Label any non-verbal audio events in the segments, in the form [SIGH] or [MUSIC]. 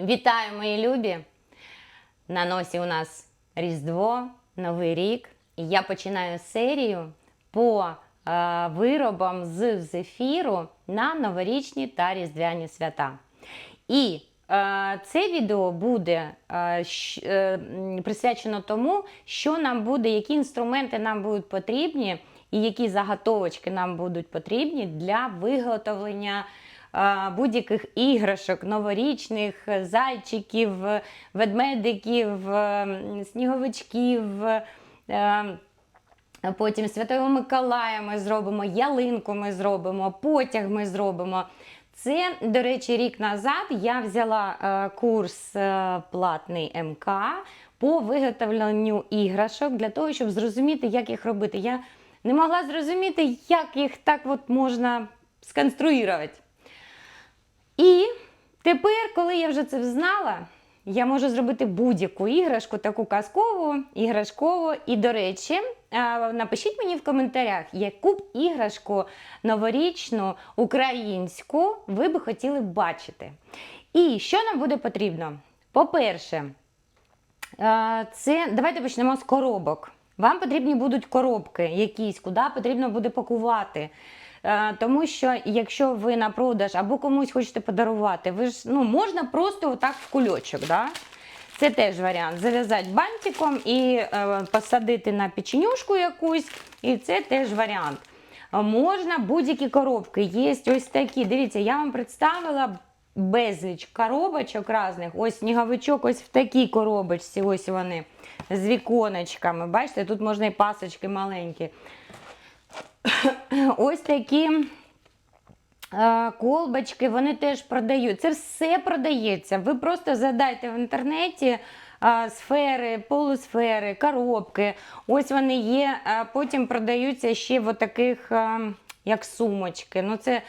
Вітаю, мої любі! На носі у нас Різдво, Новий рік. І я починаю серію по е, виробам з зефіру на новорічні та різдвяні свята. І е, це відео буде е, е, присвячено тому, що нам буде, які інструменти нам будуть потрібні, і які заготовочки нам будуть потрібні для виготовлення будь-яких іграшок, новорічних, зайчиків, ведмедиків, е, сніговичків. е, Потім Святого Миколая ми зробимо, ялинку ми зробимо, потяг ми зробимо. Це, до речі, рік назад я взяла е, курс е, платний МК по виготовленню іграшок для того, щоб зрозуміти, як їх робити. Я не могла зрозуміти, як їх так от можна сконструювати. І тепер, коли я вже це знала, я можу зробити будь-яку іграшку, таку казкову, іграшкову. І, до речі, напишіть мені в коментарях, яку б іграшку новорічну, українську ви би хотіли бачити. І що нам буде потрібно? По-перше, це давайте почнемо з коробок. Вам потрібні будуть коробки якісь, куди потрібно буде пакувати. Е, Тому що якщо ви на продаж або комусь хочете подарувати, ви ж ну можна просто отак в кульочок. Да? Це теж варіант. Зав'язати бантиком і е, посадити на печенюшку якусь, і це теж варіант. Можна будь-які коробки. Є ось такі. Дивіться, я вам представила безліч коробочок різних. Ось сніговичок, ось в такій коробочці. Ось вони з віконечками. Бачите, тут можна і пасочки маленькі. [COUGHS] Ось такі е, колбочки, вони теж продають. Це все продається. Ви просто задайте в інтернеті е, сфери, полусфери, коробки. Ось вони є. Потім продаються ще в таких. е, Як сумочки. Ну, це,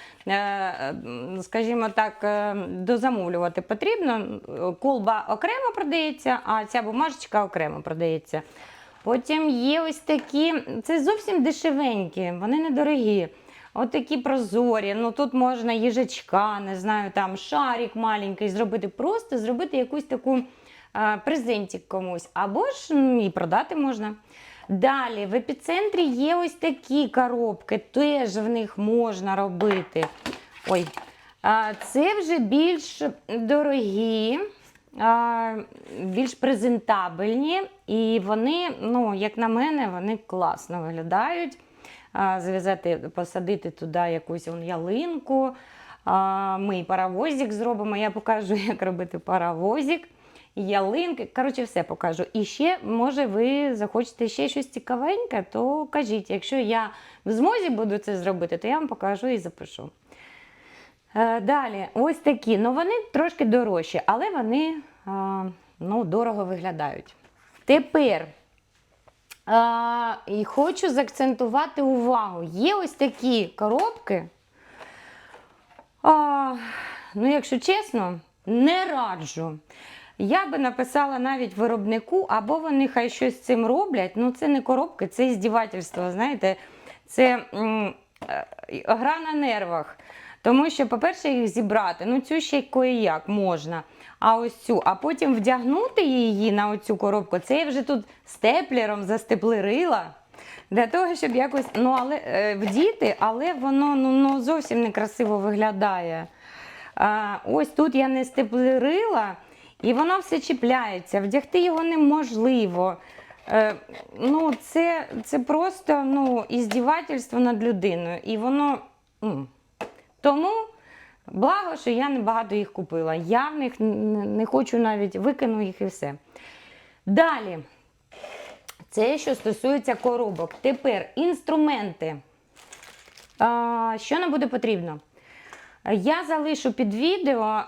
скажімо так, дозамовлювати потрібно. Колба окремо продається, а ця бумажечка окремо продається. Потім є ось такі, це зовсім дешевенькі, вони недорогі. От такі прозорі. Ну тут можна їжачка, не знаю, там шарик маленький зробити, просто зробити якусь таку а, презентик комусь. Або ж і продати можна. Далі в епіцентрі є ось такі коробки, теж в них можна робити. Ой, а, це вже більш дорогі більш презентабельні, і вони, ну, як на мене, вони класно виглядають. А, Зав'язати, посадити туди якусь он, ялинку. Ми і паровозик зробимо. Я покажу, [LAUGHS] як робити паровозик, ялинки. Коротше, все покажу. І ще, може, ви захочете ще щось цікавеньке, то кажіть, якщо я в змозі буду це зробити, то я вам покажу і запишу. Е, Далі, ось такі. Ну вони трошки дорожчі, але вони е, ну, дорого виглядають. Тепер е, і хочу заакцентувати увагу. Є ось такі коробки. Ну, якщо чесно, не раджу. Я би написала навіть виробнику, або вони хай щось з цим роблять. Ну, це не коробки, це здівательство. Знаєте, це гра на нервах. Тому що, по-перше, їх зібрати, ну цю ще кое-як можна. А ось цю, а потім вдягнути її на оцю коробку, це я вже тут степлером застеплерила. Для того, щоб якось ну, але, е, вдіти, але воно ну, ну, зовсім некрасиво виглядає. А, ось тут я не степлерила, і воно все чіпляється. Вдягти його неможливо. Е, ну, це, це просто ну, іздівательство над людиною. І воно. Тому благо, що я небагато їх купила. Я в них не, хочу навіть викину їх і все. Далі. Це що стосується коробок. Тепер інструменти. Що нам буде потрібно? Я залишу під відео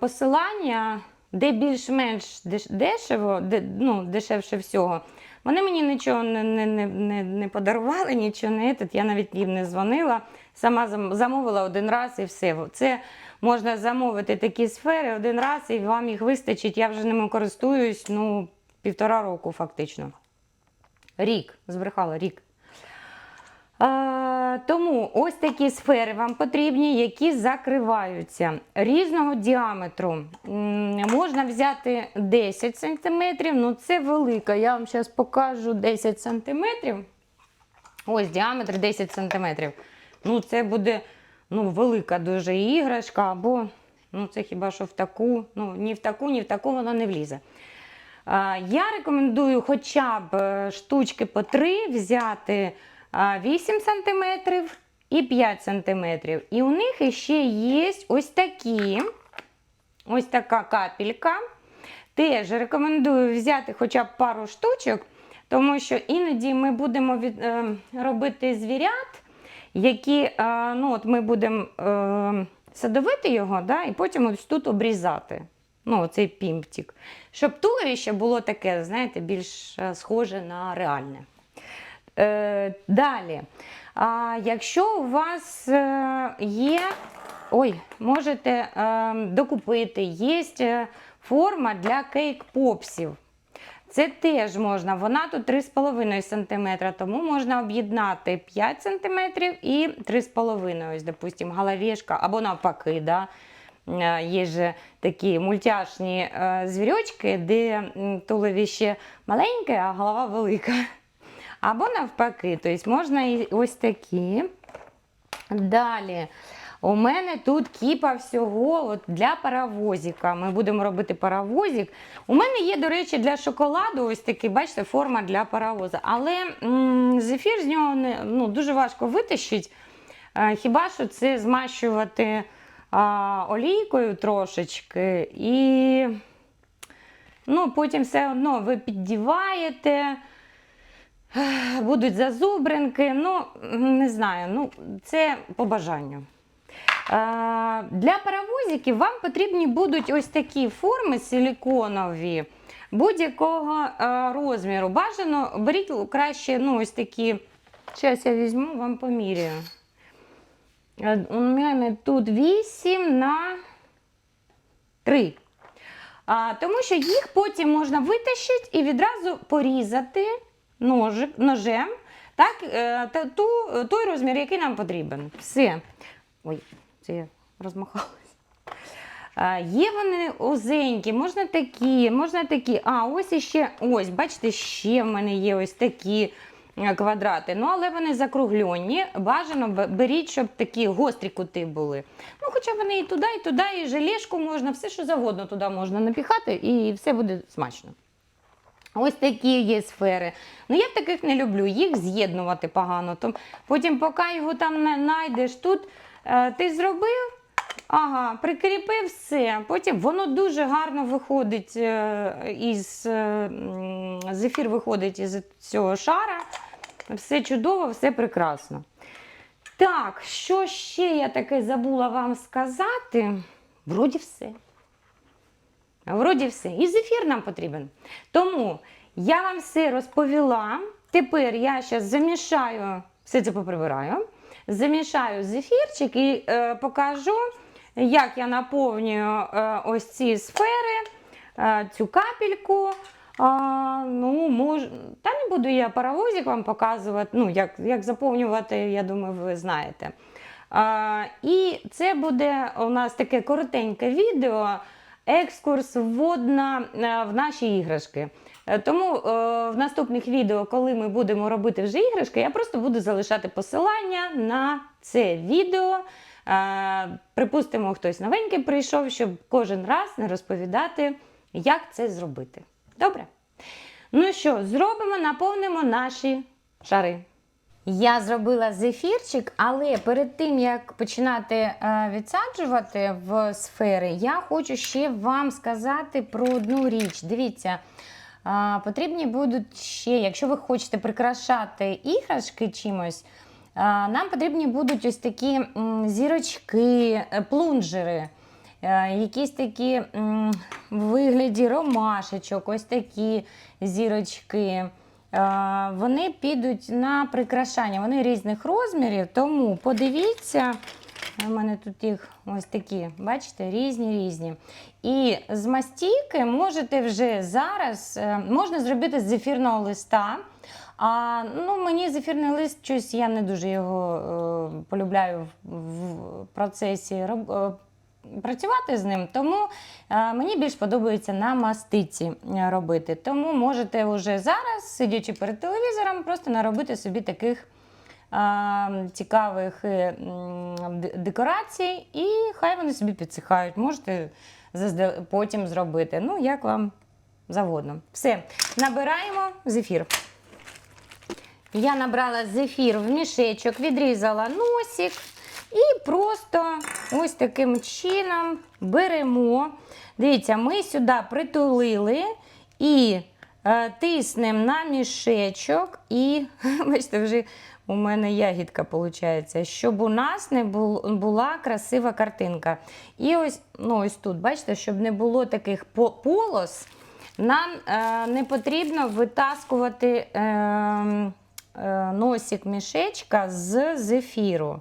посилання, де більш-менш дешево, де, ну, дешевше всього. Вони мені нічого не, не, не, не, подарували, нічого не я навіть їм не дзвонила. Сама замовила один раз і все. Це можна замовити такі сфери один раз, і вам їх вистачить. Я вже ними користуюсь ну, півтора року фактично. Рік, збрехала рік. Е, тому ось такі сфери вам потрібні, які закриваються різного діаметру. Можна взяти 10 см, ну це велика. Я вам зараз покажу 10 см. Ось діаметр 10 см. Ну, це буде ну, велика дуже іграшка, або ну, це хіба що в таку, ну, ні в таку, ні в таку воно не влізе. Я рекомендую хоча б е, штучки по 3 взяти 8 см і 5 см. І у них ще є ось такі, ось така капелька. Теж рекомендую взяти хоча б пару штучок, тому що іноді ми будемо від, е, робити звірят, які е, ну, от ми будемо е, садовити його, да, і потім ось тут обрізати. Ну, цей пімптик. Щоб туловище було таке, знаєте, більш е, схоже на реальне. Далі. А, якщо у вас є, ой, можете е, докупити, є форма для кейк-попсів. Це теж можна. Вона тут 3,5 см, тому можна об'єднати 5 см і 3,5 ось, допустим, головешка, або навпаки. Да? Е, Є ж такі мультяшні е, звірочки, де туловище маленьке, а голова велика. Або навпаки, тобто можна і ось такі. Далі. У мене тут кіпа всього от для паровозика. Ми будемо робити паровозик. У мене є, до речі, для шоколаду ось такий, бачите, форма для паровоза. Але зефір з нього не, ну, дуже важко витащити. Е, Хіба що це змащувати а, олійкою трошечки. І ну, потім все одно ви піддіваєте. Будуть зазубринки, ну, не знаю, ну, це по бажанню. Е, Для паровозиків вам потрібні будуть ось такі форми силіконові будь-якого е, розміру. Бажано беріть краще ну, ось такі. Зараз я візьму, вам поміряю. Е, У мене тут 8 на 3. А, тому що їх потім можна витащити і відразу порізати ножик, ножем, так, та, ту, той розмір, який нам потрібен. Все. Ой, це я розмахалась. Є вони узенькі, можна такі, можна такі. А, ось іще, ось, бачите, ще в мене є ось такі е, квадрати. Ну, але вони закруглені. Бажано беріть, щоб такі гострі кути були. Ну, хоча вони і туди, і туди, і желешку можна, все, що завгодно туди можна напіхати, і все буде смачно. Ось такі є сфери. Ну, я таких не люблю, їх з'єднувати погано. Потім, поки його там не знайдеш тут, ти зробив, ага, прикріпив все. Потім воно дуже гарно виходить е, із е, зефір виходить із цього шара. Все чудово, все прекрасно. Так, що ще я таке забула вам сказати? Вроді все. Вроді все. І зефір нам потрібен. Тому я вам все розповіла. Тепер я зараз замішаю, все це поприбираю, замішаю зефірчик і е, покажу, як я наповнюю е, ось ці сфери, е, цю капельку. А, ну, мож... Та не буду я паровозик вам показувати, ну, як, як заповнювати, я думаю, ви знаєте. А, і це буде у нас таке коротеньке відео, екскурс вводна е, в наші іграшки. Е, Тому е, в наступних відео, коли ми будемо робити вже іграшки, я просто буду залишати посилання на це відео. Е, Припустимо, хтось новенький прийшов, щоб кожен раз не розповідати, як це зробити. Добре? Ну що, зробимо, наповнимо наші шари. Я зробила зефірчик, але перед тим як починати відсаджувати в сфери, я хочу ще вам сказати про одну річ. Дивіться, потрібні будуть ще, якщо ви хочете прикрашати іграшки чимось, нам потрібні будуть ось такі зірочки, е, плунжери. Е, Якісь такі в вигляді ромашечок, ось такі зірочки. Вони підуть на прикрашання, вони різних розмірів, тому подивіться, у мене тут їх ось такі, бачите, різні різні. І з мастійки можете вже зараз, е, можна зробити з зефірного листа, А ну, мені зефірний лист, щось я не дуже його е, полюбляю в, процесі роб, е, працювати з ним, тому е, мені більш подобається на мастиці е, робити. Тому можете вже зараз, сидячи перед телевізором, просто наробити собі таких цікавих е, декорацій, і хай вони собі підсихають. Можете потім зробити. Ну, як вам завгодно. Все, набираємо зефір. Я набрала зефір в мішечок, відрізала носик і просто ось таким чином беремо. Дивіться, ми сюди притулили і е, тиснемо на мішечок, і [LAUGHS] бачите, вже у мене ягідка виходить, щоб у нас не була красива картинка. І ось, ну, ось тут, бачите, щоб не було таких полос, нам е, не потрібно витаскувати. Е, е, носик мішечка з зефіру.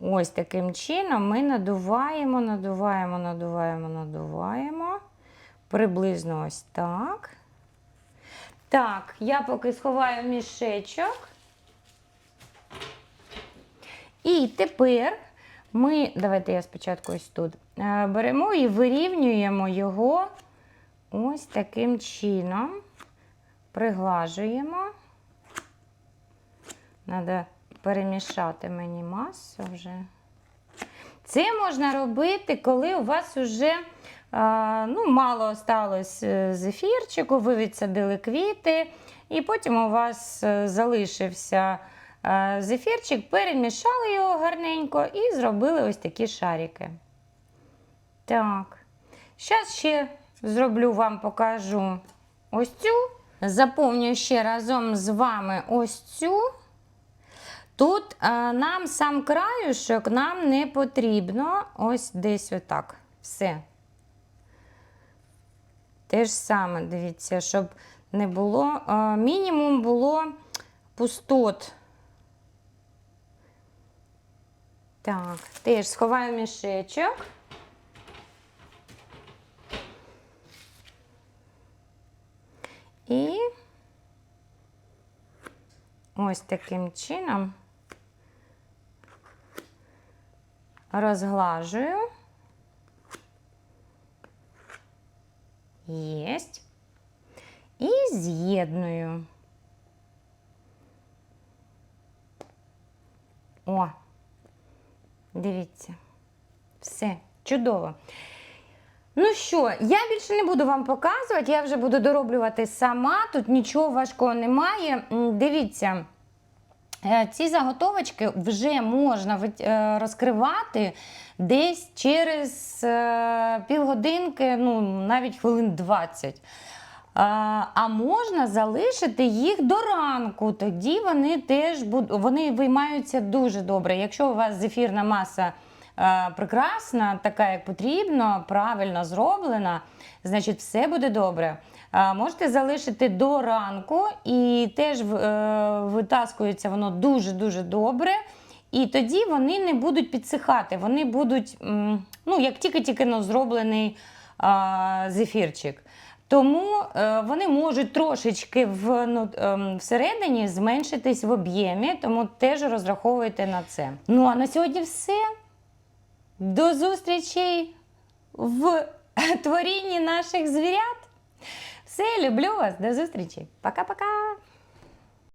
Ось таким чином ми надуваємо, надуваємо, надуваємо, надуваємо. Приблизно ось так. Так, я поки сховаю мішечок. І тепер ми, давайте я спочатку ось тут, е, беремо і вирівнюємо його ось таким чином. Приглажуємо. Треба перемішати мені масу вже. Це можна робити, коли у вас вже ну, мало осталось е, зефірчику, ви відсадили квіти, і потім у вас е, залишився е, зефірчик, перемішали його гарненько і зробили ось такі шарики. Так. Зараз ще зроблю вам, покажу ось цю. Заповнюю ще разом з вами ось цю. Тут е, нам сам краюшок нам не потрібно. Ось десь отак. Все. Те ж саме, дивіться, щоб не було. е, мінімум було пустот. Так, теж сховаю мішечок. І ось таким чином розглажую. Єсть. І з'єдную. О, дивіться. Все, чудово. Ну що, я більше не буду вам показувати, я вже буду дороблювати сама. Тут нічого важкого немає. Дивіться, е, ці заготовочки вже можна е, розкривати десь через е, півгодинки, ну навіть хвилин 20. А, можна залишити їх до ранку, тоді вони теж буд- вони виймаються дуже добре. Якщо у вас зефірна маса е, прекрасна, така як потрібно, правильно зроблена, значить все буде добре. Можете залишити до ранку і теж е, витаскується воно дуже-дуже добре. І тоді вони не будуть підсихати, вони будуть, ну, як тільки-тільки зроблений зефірчик. Тому е, вони можуть трошечки в, ну, ем, всередині зменшитись в об'ємі, тому теж розраховуйте на це. Ну а на сьогодні все. До зустрічей в [LAUGHS] творінні наших звірят. Все, люблю вас, до зустрічі. Пока-пока.